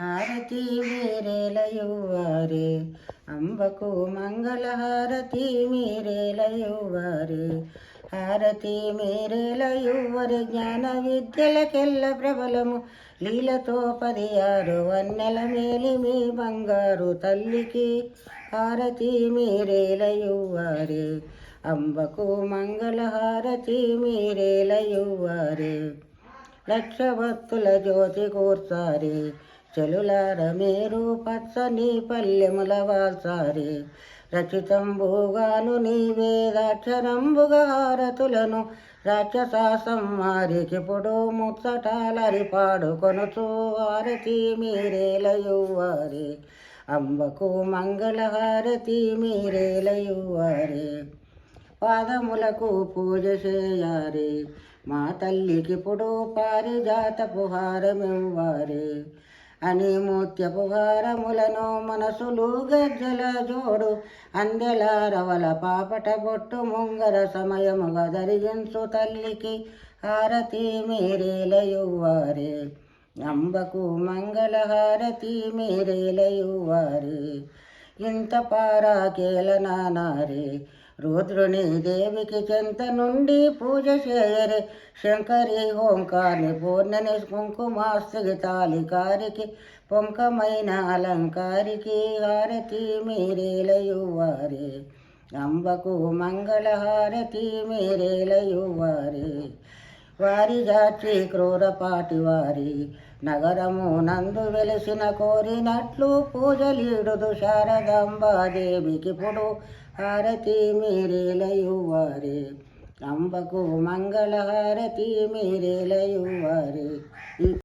హారతి మీరేలయువారే అంబకు మంగళహారతి మీరేలయువారే హారతి మీరేలయువరి జ్ఞాన విద్యలకెల్ల ప్రబలము. లీలతో పదియారు వన్నెల మేలి మీ బంగారు తల్లికి హారతి మీరేలయువారే అంబకు మంగళహారతి మీరేలయువారే లక్ష భక్తుల జ్యోతి కూర్చారే. చెలులార మీరు పచ్చని పల్లెముల వాసారి రచితంబుగాను నీవేదాక్షరంబుగా హారతులను రాక్షసాసం వారికి పొడు ముచ్చటాలరి పాడుకొనుచు హారతి మీరేలయువారి అంబకు మంగళహారతి మీరేలయువారి పాదములకు పూజ చేయారి. మా తల్లికి పొడు పారిజాతపు హారమివ్వారి అని ముత్యపుహారములను మనసులు గజ్జల జోడు అందెల రవల పాపట బొట్టు ముంగర సమయముగా ధరించు తల్లికి హారతి మీరేలయువారే. అంబకు మంగళ హారతి మీరేలయువారే. ఇంత పారాకేల నానారే రుద్రుని దేవికి చెంత నుండి పూజ చేయరే. శంకరి ఓంకారి పూర్ణని కుంకుమాస్తి తాలికారికి పొంకమైన అలంకారికి హారతి మీరేలయువారే అంబకు మంగళహారతి మీరేలయువారే వారి జాచి క్రూరపాటి వారి నగరము నందు వెలిసిన కోరినట్లు పూజలీడుదు శారదాంబాదేవికి పుడు హారతి మీరేలయువారి అంబకు మంగళ హారతి